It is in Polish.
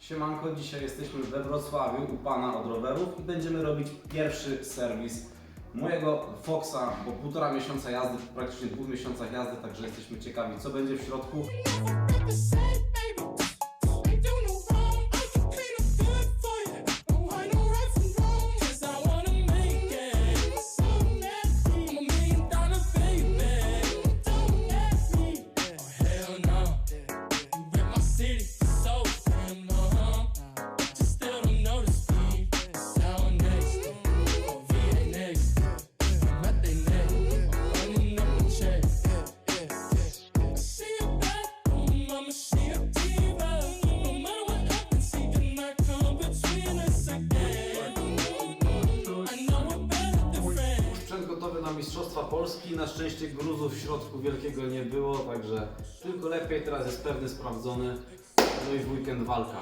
Siemanko, dzisiaj jesteśmy we Wrocławiu u pana od rowerów i będziemy robić pierwszy serwis mojego Foxa po półtora miesiąca jazdy, praktycznie dwóch miesiącach jazdy, także jesteśmy ciekawi co będzie w środku. Na Mistrzostwa Polski. Na szczęście gruzu w środku wielkiego nie było, także tylko lepiej. Teraz jest pewny, sprawdzony. No i w weekend walka.